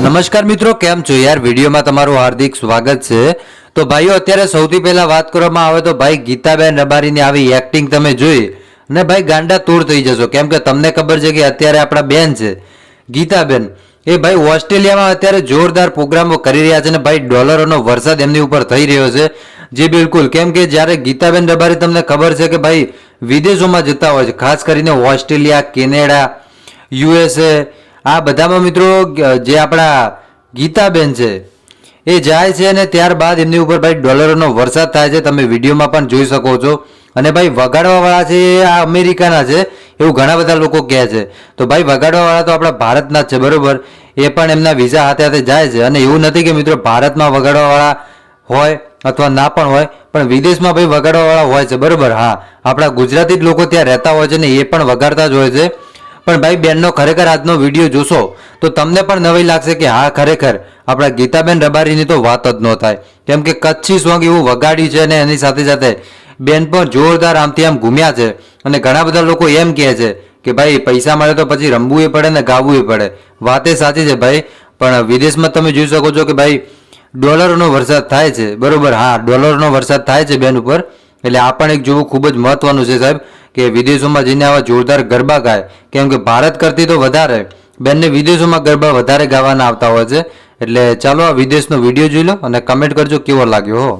નમસ્કાર મિત્રો, કેમ છો યાર? વિડીયોમાં તમારું હાર્દિક સ્વાગત છે. તો ભાઈઓ, અત્યારે સૌથી પહેલા વાત કરવામાં આવે તો ભાઈ ગીતાબેન રબારીની આવી એક્ટિંગ તમે જોઈ ને ભાઈ ગાંડા તૂર થઈ જશો. કેમ કે તમને ખબર છે કે અત્યારે આપણા બેન છે, ગીતાબેન. એ ભાઈ ઓસ્ટ્રેલિયામાં અત્યારે જોરદાર પ્રોગ્રામો કરી રહ્યા છે ને ભાઈ ડોલરોનો વરસાદ એમની ઉપર થઈ રહ્યો છે. જે બિલકુલ, કેમ કે જ્યારે ગીતાબેન રબારી તમને ખબર છે કે ભાઈ વિદેશોમાં જતા હોય છે, ખાસ કરીને ઓસ્ટ્રેલિયા, કેનેડા, યુએસએ આ બધામાં મિત્રો જે આપણા ગીતાબેન છે, એ જાય છે અને ત્યારબાદ એમની ઉપર ભાઈ ડોલરોનો વરસાદ થાય છે. તમે વિડીયોમાં પણ જોઈ શકો છો. અને ભાઈ વગાડવાવાળા છે એ આ અમેરિકાના છે, એવું ઘણા બધા લોકો કહે છે. તો ભાઈ વગાડવાવાળા તો આપણા ભારતના જ છે, બરોબર? એ પણ એમના વિઝા હાથે હાથે જાય છે. અને એવું નથી કે મિત્રો ભારતમાં વગાડવાવાળા હોય અથવા ના પણ હોય, પણ વિદેશમાં ભાઈ વગાડવાવાળા હોય છે, બરાબર? હા. આપણા ગુજરાતી જ લોકો ત્યાં રહેતા હોય છે ને એ પણ વગાડતા જ હોય છે. પણ ભાઈ, બેનનો ખરેખર આજનો વીડિયો જોશો, તો તમને પણ નવાઈ લાગશે કે હા, ખરેખર આપણા ગીતાબેન રબારીની તો વાત જ ન થાય. કેમ કે કચ્છી સોંગ એવું વગાડ્યું છે અને એની સાથે સાથે બેન પણ જોરદાર આમથી આમ ઘૂમ્યા છે. અને ઘણા બધા લોકો એમ કહે છે કે ભાઈ, પૈસા મળે તો પછી રમવું પડે ને ગાવું પડે. વાત એ સાચી છે ભાઈ, પણ વિદેશમાં તમે જોઈ શકો છો કે ભાઈ, ડોલરનો વરસાદ થાય છે. બરોબર, હા, ડોલરનો વરસાદ થાય છે બેન ઉપર. એટલે આ પણ એક જોવું ખૂબ જ મહત્વનું છે, સાહેબ, કે વિદેશોમાં જઈને આવા જોરદાર ગરબા ગાય. કેમ કે ભારત કરતી તો વધારે, બેનને વિદેશોમાં ગરબા વધારે ગાવાના આવતા હોય છે. એટલે ચાલો આ વિદેશનો વીડિયો જોઈ લો અને કમેન્ટ કરજો કેવો લાગ્યો, હો.